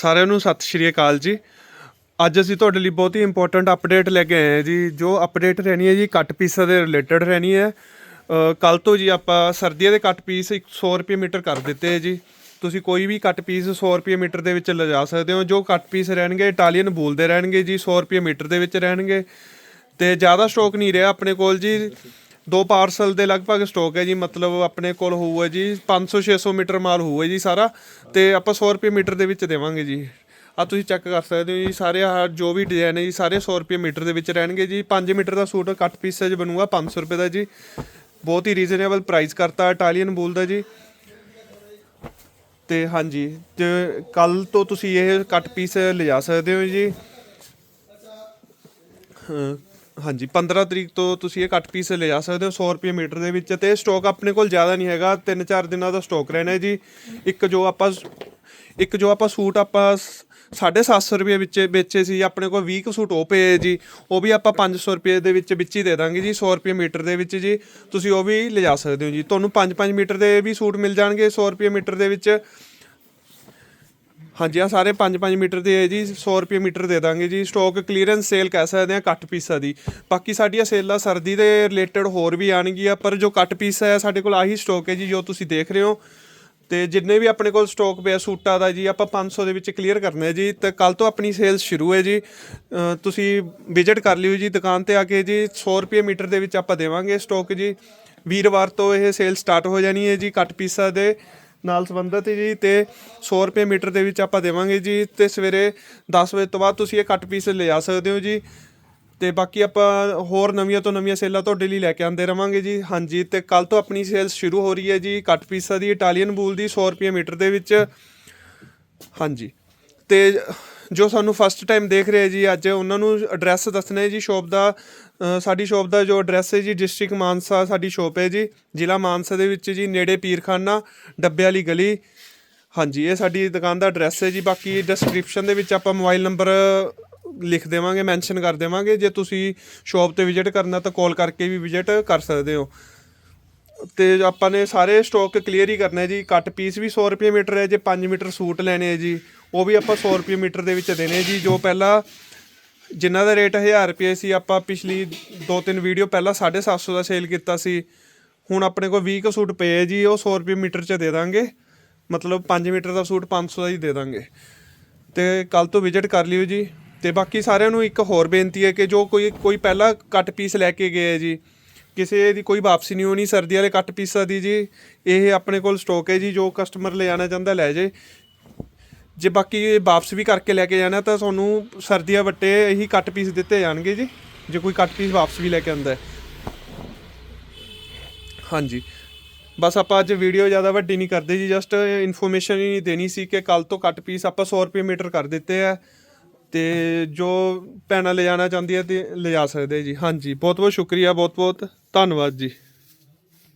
ਸਾਰਿਆਂ ਨੂੰ ਸਤਿ ਸ਼੍ਰੀ ਅਕਾਲ ਜੀ। ਅੱਜ ਅਸੀਂ ਤੁਹਾਡੇ ਲਈ ਬਹੁਤ ਹੀ ਇੰਪੋਰਟੈਂਟ ਅਪਡੇਟ ਲੈ ਕੇ ਆਏ ਹਾਂ ਜੀ। ਜੋ ਅਪਡੇਟ ਰਹਿਣੀ ਹੈ ਜੀ, ਕੱਟ ਪੀਸਾਂ ਦੇ ਰਿਲੇਟਡ ਰਹਿਣੀ ਹੈ। ਕੱਲ ਤੋਂ ਜੀ ਆਪਾਂ ਸਰਦੀਆਂ ਦੇ ਕੱਟ ਪੀਸ 100 ਰੁਪਏ ਮੀਟਰ ਕਰ ਦਿੱਤੇ ਹੈ ਜੀ। ਤੁਸੀਂ ਕੋਈ ਵੀ ਕੱਟ ਪੀਸ 100 ਰੁਪਏ ਮੀਟਰ ਦੇ ਵਿੱਚ ਲਿਜਾ ਸਕਦੇ ਹੋ। ਜੋ ਕੱਟ ਪੀਸ ਰਹਿਣਗੇ ਇਟਾਲੀਅਨ ਬੋਲਦੇ ਰਹਿਣਗੇ ਜੀ 100 ਰੁਪਏ ਮੀਟਰ ਦੇ ਵਿੱਚ ਰਹਿਣਗੇ। ਤੇ ਜ਼ਿਆਦਾ ਸਟਾਕ ਨਹੀਂ ਰਿਹਾ ਆਪਣੇ ਕੋਲ ਜੀ। ਦੋ ਪਾਰਸਲ ਦੇ ਲਗਭਗ ਸਟਾਕ ਹੈ ਜੀ, ਮਤਲਬ ਆਪਣੇ ਕੋਲ ਹੋਊਗਾ ਜੀ 500 600 ਮੀਟਰ ਮਾਲ ਹੋਊਗਾ ਜੀ ਸਾਰਾ ਤੇ ਆਪਾਂ 100 ਰੁਪਏ ਮੀਟਰ ਦੇ ਵਿੱਚ ਦੇਵਾਂਗੇ ਜੀ। ਆ ਤੁਸੀਂ ਚੈੱਕ ਕਰ ਸਕਦੇ ਹੋ ਜੀ, ਸਾਰੇ ਆਹ ਜੋ ਵੀ ਡਿਜ਼ਾਈਨ ਹੈ ਜੀ, ਸਾਰੇ 100 ਰੁਪਏ ਮੀਟਰ ਦੇ ਵਿੱਚ ਰਹਿਣਗੇ ਜੀ। 5 ਮੀਟਰ ਦਾ ਸੂਟ ਕੱਟ ਪੀਸ 'ਚ ਬਣੂਗਾ 500 ਰੁਪਏ ਦਾ ਜੀ। ਬਹੁਤ ਹੀ ਰੀਜ਼ਨੇਬਲ ਪ੍ਰਾਈਸ ਕਰਤਾ ਇਟਾਲੀਅਨ ਬੋਲ ਦਾ ਜੀ। ਤੇ ਹਾਂਜੀ, ਤੇ ਕੱਲ ਤੋਂ ਤੁਸੀਂ ਇਹ ਕੱਟ ਪੀਸ ਲਿਜਾ ਸਕਦੇ ਹੋ ਜੀ। ਹਾਂਜੀ 15 ਤਰੀਕ ਤੋਂ ਤੁਸੀਂ ਇਹ ਕੱਟ ਪੀਸ ਲਿਜਾ ਸਕਦੇ ਹੋ 100 ਰੁਪਏ ਮੀਟਰ ਦੇ ਵਿੱਚ ਤੇ ਸਟਾਕ ਆਪਣੇ ਕੋਲ ਜ਼ਿਆਦਾ ਨਹੀਂ ਹੈਗਾ 3-4 ਦਿਨਾਂ ਦਾ ਸਟਾਕ ਰਹਿਣਾ ਹੈ ਜੀ। ਇੱਕ ਜੋ ਆਪਾਂ ਇੱਕ ਜੋ ਆਪਾਂ ਸੂਟ ਆਪਾਂ 750 ਰੁਪਏ ਵਿੱਚ ਵੇਚੇ ਸੀ, ਆਪਣੇ ਕੋਲ 20 ਕੁ ਸੂਟ ਉਹ ਪਏ ਜੀ, ਉਹ ਵੀ ਆਪਾਂ 500 ਰੁਪਏ ਦੇ ਵਿੱਚ ਵਿੱਚ ਹੀ ਦੇ ਦਾਂਗੇ ਜੀ 100 ਰੁਪਏ ਮੀਟਰ ਦੇ ਵਿੱਚ ਜੀ, ਤੁਸੀਂ ਉਹ ਵੀ ਲਿਜਾ ਸਕਦੇ ਹੋ ਜੀ। ਤੁਹਾਨੂੰ 5-5 ਮੀਟਰ ਦੇ ਵੀ ਸੂਟ ਮਿਲ ਜਾਣਗੇ 100 ਰੁਪਏ ਮੀਟਰ ਦੇ ਵਿੱਚ। ਹਾਂਜੀ ਆ ਸਾਰੇ 5-5 ਮੀਟਰ ਦੇ ਹੈ ਜੀ 100 ਰੁਪਏ ਮੀਟਰ ਦੇ ਦਾਂਗੇ ਜੀ। ਸਟਾਕ ਕਲੀਅਰੈਂਸ ਸੇਲ ਕਹਿ ਸਕਦੇ ਆ ਕੱਟ ਪੀਸਾਂ ਦੀ। ਬਾਕੀ ਸਾਡੀਆਂ ਸੇਲਾਂ ਸਰਦੀ ਦੇ ਰਿਲੇਟਡ ਹੋਰ ਵੀ ਆਣਗੀਆਂ ਪਰ ਜੋ ਕੱਟ ਪੀਸ ਹੈ, ਸਾਡੇ ਕੋਲ ਆਹੀ ਸਟਾਕ ਹੈ ਜੀ, ਜੋ ਤੁਸੀਂ ਦੇਖ ਰਹੇ ਹੋ। ਤੇ ਜਿੰਨੇ ਵੀ ਆਪਣੇ ਕੋਲ ਸਟਾਕ ਪਿਆ, ਸੂਟਾਂ ਦਾ ਜੀ, ਆਪਾਂ 500 ਦੇ ਵਿੱਚ ਕਲੀਅਰ ਕਰਨੇ ਜੀ। ਤੇ ਕੱਲ ਤੋਂ ਆਪਣੀ ਸੇਲ ਸ਼ੁਰੂ ਹੈ ਜੀ। ਤੁਸੀਂ ਵਿਜ਼ਿਟ ਕਰ ਲਿਓ ਜੀ ਦੁਕਾਨ ਤੇ ਆ ਕੇ ਜੀ 100 ਰੁਪਏ ਮੀਟਰ ਦੇ ਵਿੱਚ ਆਪਾਂ ਦੇਵਾਂਗੇ ਸਟਾਕ ਜੀ। ਵੀਰਵਾਰ ਤੋਂ ਇਹ ਸੇਲ ਸਟਾਰਟ ਹੋ ਜਾਣੀ ਹੈ ਜੀ ਕੱਟ ਪੀਸਾਂ ਦੇ। ਨਾਲ ਸੰਬੰਧਿਤ ਜੀ, ਤੇ 100 ਰੁਪਏ ਮੀਟਰ ਦੇ ਵਿੱਚ ਆਪਾਂ ਦੇਵਾਂਗੇ ਜੀ, ਤੇ ਸਵੇਰੇ 10 ਵਜੇ ਤੋਂ ਬਾਅਦ ਤੁਸੀਂ ਇਹ ਕੱਟ ਪੀਸ ਲਿਜਾ ਸਕਦੇ ਹੋ ਜੀ। ਤੇ ਬਾਕੀ ਆਪਾਂ ਹੋਰ ਨਵੀਆਂ ਤੋਂ ਨਵੀਆਂ ਸੇਲਾਂ ਤੁਹਾਡੇ ਲਈ ਲੈ ਕੇ ਆਉਂਦੇ ਰਵਾਂਗੇ ਜੀ। ਹਾਂਜੀ, ਤੇ ਕੱਲ ਤੋਂ ਆਪਣੀ ਸੇਲ ਸ਼ੁਰੂ ਹੋ ਰਹੀ ਹੈ ਜੀ ਕੱਟ ਪੀਸਾਂ ਦੀ ਇਟਾਲੀਅਨ ਬੂਲ ਦੀ 100 ਰੁਪਏ ਮੀਟਰ ਦੇ ਵਿੱਚ। ਹਾਂਜੀ, ਤੇ ਜੋ ਸਾਨੂੰ ਫਸਟ ਟਾਈਮ ਦੇਖ ਰਹੇ ਜੀ, ਅੱਜ ਉਹਨਾਂ ਨੂੰ ਐਡਰੈਸ ਦੱਸਣਾ ਹੈ ਜੀ ਸ਼ੋਪ ਦਾ ਸਾਡੀ ਸ਼ੋਪ ਦਾ ਜੋ ਐਡਰੈਸ ਹੈ ਜੀ ਡਿਸਟ੍ਰਿਕਟ ਮਾਨਸਾ ਸਾਡੀ ਸ਼ੋਪ ਹੈ ਜੀ, ਜ਼ਿਲ੍ਹਾ ਮਾਨਸਾ ਦੇ ਵਿੱਚ ਜੀ, ਨੇੜੇ ਪੀਰਖਾਨਾ, ਡੱਬੇ ਵਾਲੀ ਗਲੀ। ਹਾਂਜੀ, ਇਹ ਸਾਡੀ ਦੁਕਾਨ ਦਾ ਐਡਰੈਸ ਹੈ ਜੀ, ਬਾਕੀ ਡਿਸਕ੍ਰਿਪਸ਼ਨ ਦੇ ਵਿੱਚ ਆਪਾਂ ਮੋਬਾਈਲ ਨੰਬਰ ਲਿਖ ਦੇਵਾਂਗੇ ਮੈਂਸ਼ਨ ਕਰ ਦੇਵਾਂਗੇ। ਜੇ ਤੁਸੀਂ ਸ਼ੋਪ ਤੇ ਵਿਜ਼ਿਟ ਕਰਨਾ ਤਾਂ ਕਾਲ ਕਰਕੇ ਵੀ ਵਿਜ਼ਿਟ ਕਰ ਸਕਦੇ ਹੋ। ਤੇ ਆਪਾਂ ਨੇ ਸਾਰੇ ਸਟਾਕ ਕਲੀਅਰ ਹੀ ਕਰਨਾ ਹੈ ਜੀ। ਕੱਟ ਪੀਸ ਵੀ 100 ਰੁਪਏ ਮੀਟਰ ਹੈ, ਜੇ 5 ਮੀਟਰ ਸੂਟ ਲੈਣੇ ਹੈ ਜੀ, ਉਹ ਵੀ ਆਪਾਂ 100 ਰੁਪਏ ਮੀਟਰ ਦੇ ਵਿੱਚ ਦੇਣੇ ਜੀ। ਜੋ ਪਹਿਲਾਂ ਜਿਨ੍ਹਾਂ ਦਾ ਰੇਟ 1000 ਰੁਪਏ ਸੀ, ਆਪਾਂ ਪਿਛਲੀ ਦੋ ਤਿੰਨ ਵੀਡੀਓ ਪਹਿਲਾਂ 750 ਦਾ ਸੇਲ ਕੀਤਾ ਸੀ। ਹੁਣ ਆਪਣੇ ਕੋਲ 20 ਕੁ ਸੂਟ ਪਏ ਹੈ ਜੀ, ਉਹ 100 ਰੁਪਏ ਮੀਟਰ 'ਚ ਦੇ ਦਾਂਗੇ। ਮਤਲਬ 5 ਮੀਟਰ ਦਾ ਸੂਟ 500 ਦਾ ਹੀ ਦੇ ਦਾਂਗੇ। ਤੇ ਕੱਲ ਤੋਂ ਵਿਜ਼ਿਟ ਕਰ ਲਿਓ ਜੀ। ਤੇ ਬਾਕੀ ਸਾਰਿਆਂ ਨੂੰ ਇੱਕ ਹੋਰ ਬੇਨਤੀ ਹੈ ਕਿ ਜੋ ਕੋਈ ਕੋਈ ਪਹਿਲਾਂ ਕੱਟ ਪੀਸ ਲੈ ਕੇ ਗਏ ਹੈ ਜੀ ਕਿਸੇ ਦੀ ਕੋਈ ਵਾਪਸੀ ਨਹੀਂ ਹੋਣੀ, ਸਰਦੀ ਵਾਲੇ ਕੱਟ ਪੀਸਾਂ ਦੀ ਜੀ। ਇਹ ਆਪਣੇ ਕੋਲ ਸਟਾਕ ਹੈ ਜੀ, ਜੋ ਕਸਟਮਰ ਲੈ ਜਾਣਾ ਚਾਹੁੰਦਾ ਲੈ ਜੇ। ਜੇ ਬਾਕੀ ਵਾਪਸ ਵੀ ਕਰਕੇ ਲੈ ਕੇ ਜਾਣਾ, ਤਾਂ ਤੁਹਾਨੂੰ ਸਰਦੀਆਂ ਵੱਟੇ ਇਹੀ ਕੱਟ ਪੀਸ ਦਿੱਤੇ ਜਾਣਗੇ ਜੀ। ਜੇ ਕੋਈ ਕੱਟ ਪੀਸ ਵਾਪਸ ਵੀ ਲੈ ਕੇ ਆਉਂਦਾ ਹੈ। ਹਾਂਜੀ। ਬਸ ਆਪਾਂ ਅੱਜ ਵੀਡੀਓ ਜ਼ਿਆਦਾ ਵੱਡੀ ਨਹੀਂ ਕਰਦੇ ਜੀ ਜਸਟ ਇਨਫੋਰਮੇਸ਼ਨ ਹੀ ਦੇਣੀ ਸੀ ਕਿ ਕੱਲ ਤੋਂ ਕੱਟ ਪੀਸ ਆਪਾਂ 100 ਰੁਪਏ ਮੀਟਰ ਕਰ ਦਿੱਤੇ ਆ। ਤੇ ਜੋ ਭੈਣਾਂ ਲੈ ਜਾਣਾ ਚਾਹੁੰਦੀ ਹੈ ਤੇ ਲਿਜਾ ਸਕਦੇ ਜੀ। ਹਾਂਜੀ ਬਹੁਤ ਬਹੁਤ ਸ਼ੁਕਰੀਆ ਬਹੁਤ ਬਹੁਤ ਧੰਨਵਾਦ ਜੀ।